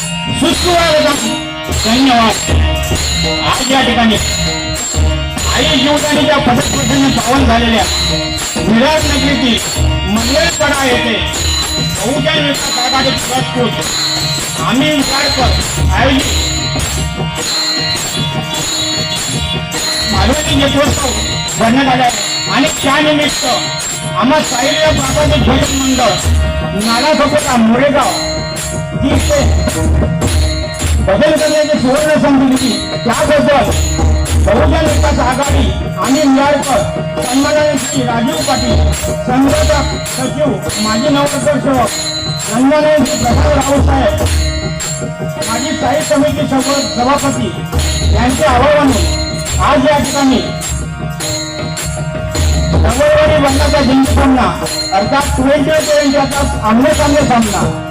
सुस्वागतम. धन्यवाद. आज या ठिकाणी आई जीवदानीच्या पदस्पर्धेने पावन झालेल्या विराट नगरीतील मंगळपडा येथे बहुजन विकास आघाडी प्रस्कृत आम्ही विचारकर आयोजित मालवणी नेतृत्व भरण्यात आले आणि त्यानिमित्त आम्हा साहित्य बाबाचे भजन मंडळ नालासोबत मोरेगाव जी ते करण्याची सुवर्ण संधी दिली. त्याबद्दल बहुजन विकास आघाडी आणि नियाळकर सन्मानाने श्री राजीव पाटील संघटक सचिव माजी नवनगरसेवक सन्मानाने श्री प्रसाद रावसाहेब माजी साहित्य समिती सभापती यांचे आवाहन आज या ठिकाणी रविवारी बंडाचा जिंकू सामना अर्थात ट्वेंटी ट्वेंटी आता आमने सामने सामना.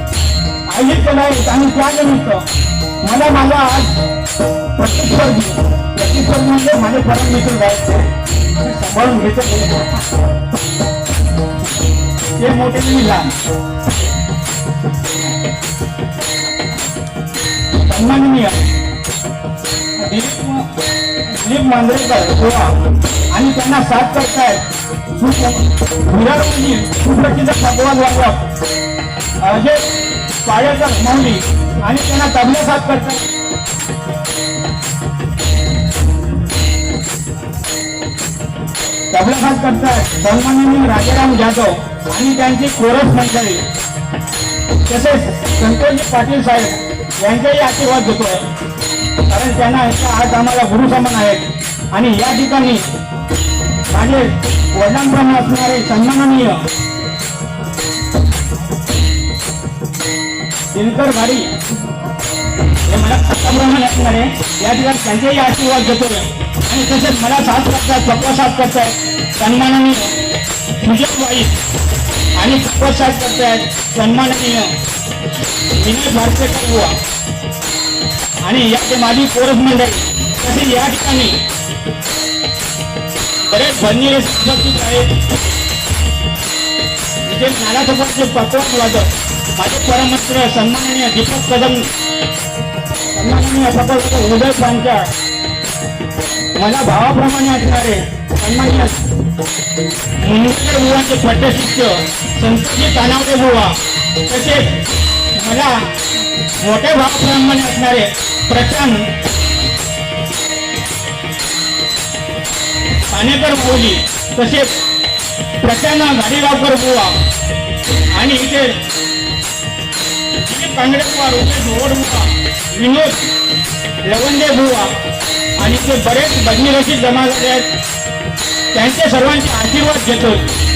आयोजित केला आणि त्यानिमित्त मला माझ्या प्रतिस्पर्धी प्रतिस्पर्धी म्हणजे माझे परम मित्र जायचे सांभाळून घेतो ते. मोठे मी लहान. सन्माननीय दिलीप दिलीप मांजरेकर गोवा आणि त्यांना साथ करतायत सुप्रसिद्ध भगवान वाजवक अजय पाळेकर घुमावली आणि त्यांना तबला साथ करतात. तबला साथ करतात. बहुमान्य राजाराम जाधव आणि त्यांची कोरस मंडळी तसेच संतोषजी पाटील साहेब यांचाही आशीर्वाद घेतोय. कारण त्यांना इथं आज आम्हाला गुरु समान आहेत. आणि या ठिकाणी माझे वडिलांप्रमाणे असणारे सन्माननीय दिनकर भारी. हे मला खताप्रमाणे असणारे या ठिकाणी त्यांचेही आशीर्वाद घेतो आणि तसेच मला साथ करतात पक्का साथ करतात सन्माननीय सुजय वाई आणि पक्का साथ करतायत सन्माननीय विनय भारतेकर बुवा. आणि याचे माझी कोरस मंडळी तसेच या ठिकाणी बरेच भरणी उपस्थित आहेत. जे नानासोबतचे पकवान वादक माझे परममित्र सन्माननीय दीपक कदम. सन्माननीय पकड उदय पांचाळ मला भावाप्रमाणे असणारे सन्माननीय मुंबईकर बुवांचे पट्टशिष्य शिष्य संतजी तानावडे बुवा. तसेच मला मोठ्या भावाप्रमाणे असणारे प्रचंड पानेकर मौली तसेच प्रशांत गाडीगावकर बुवा. आणि इथे दिलीप कांगडे बुवा ओड बुवा. विनोद लवंदे बुवा. आणि ते बरेच भजनी जमा झाले आहेत. त्यांचे सर्वांचे आशीर्वाद घेतो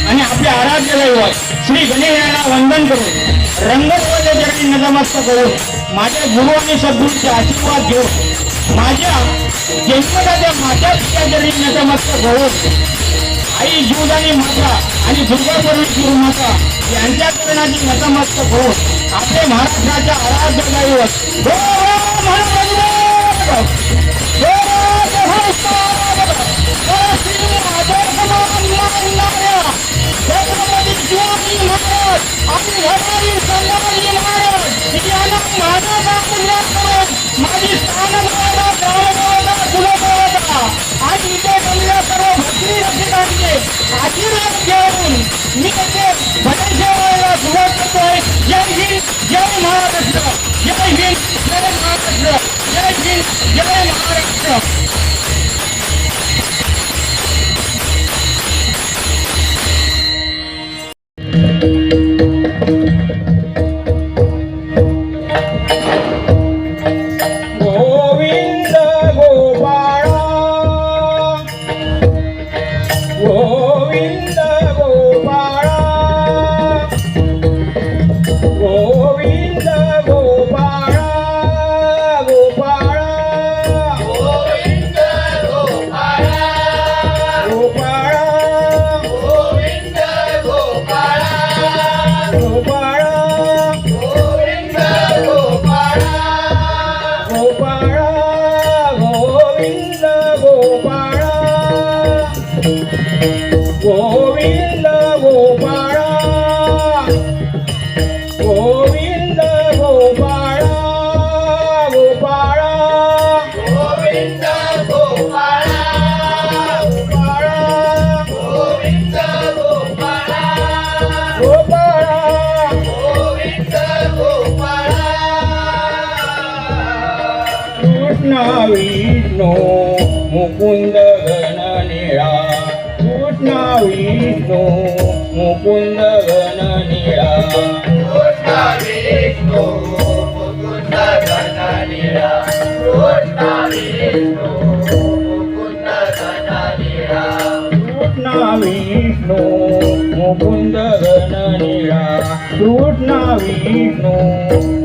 आणि आपले आराध्य दैवत श्री गणेशाला वंदन करून रंगवले जरी नजमस्त करून माझ्या गुरु आणि सद्गुरूचे आशीर्वाद घेऊन माझ्या जन्मदाच्या माझ्या पित्या जरी नतमस्त आई जीवदानी माता आणि दुर्गा परमेश्वर माता यांच्या करणाची नतमस्तक होऊन आपले महाराष्ट्राच्या आराध्य दैवत हो, महाराष्ट्र जय हिंद जय महाराष्ट्र जय हिंद जय महाराष्ट्र વિષ્ણુ મુકુંદ ઘન નીળા. કૃષ્ણ વિષ્ણુ મુકુંદ ઘન નીળા. વિષ્ણુ મુકુંદ ઘન નીળા. Krishna Vishnu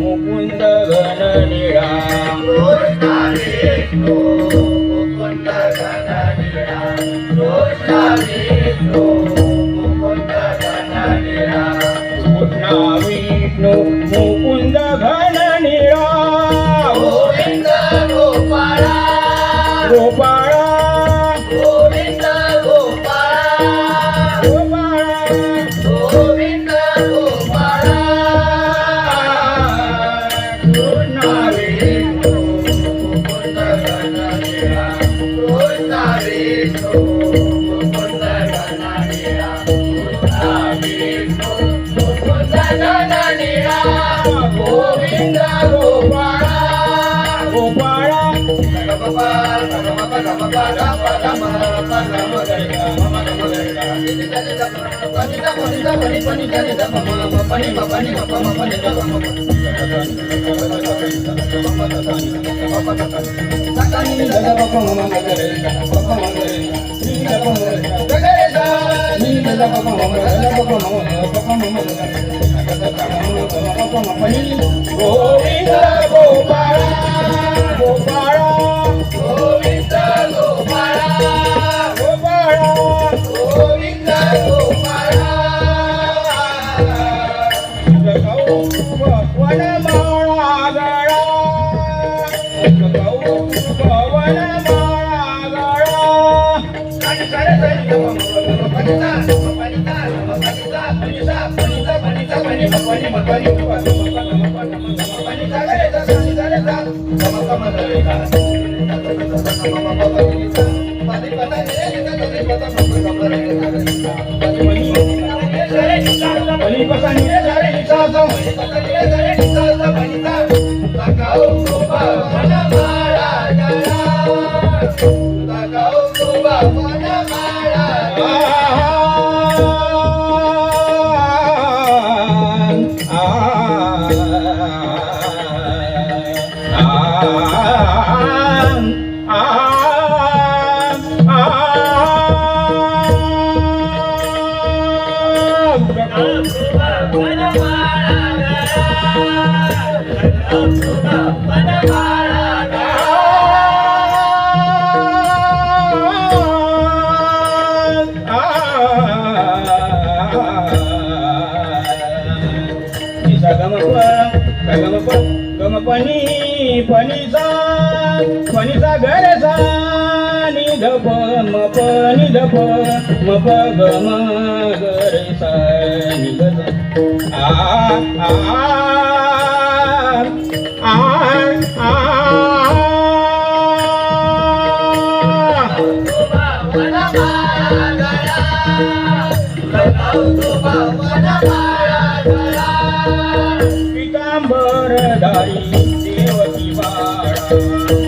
Hare pani pani da da ma ma पनी म प ग देवकी बाळा.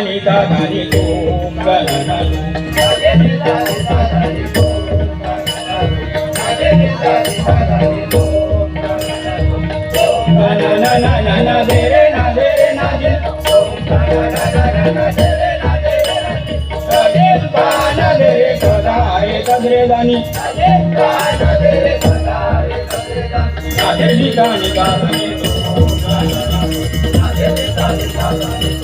नादिर ठिकाणी दादानी तो ना ना ना ना ना दे रे ना दे रे ना दे कदेल पाना दे रे सदा रे सदरे दानी नादिर ठिकाणी दादानी यारे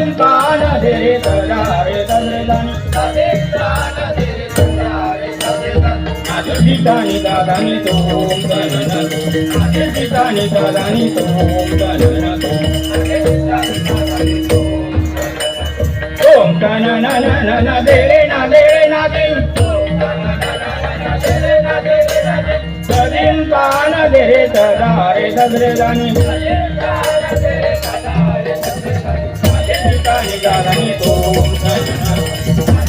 कदेल पाना दे रे सदा रे सदरे दानी नादिर ठिकाणी दादानी तो गणना नादिर ठिकाणी दादानी तो गणना ओम का ना ना ना ना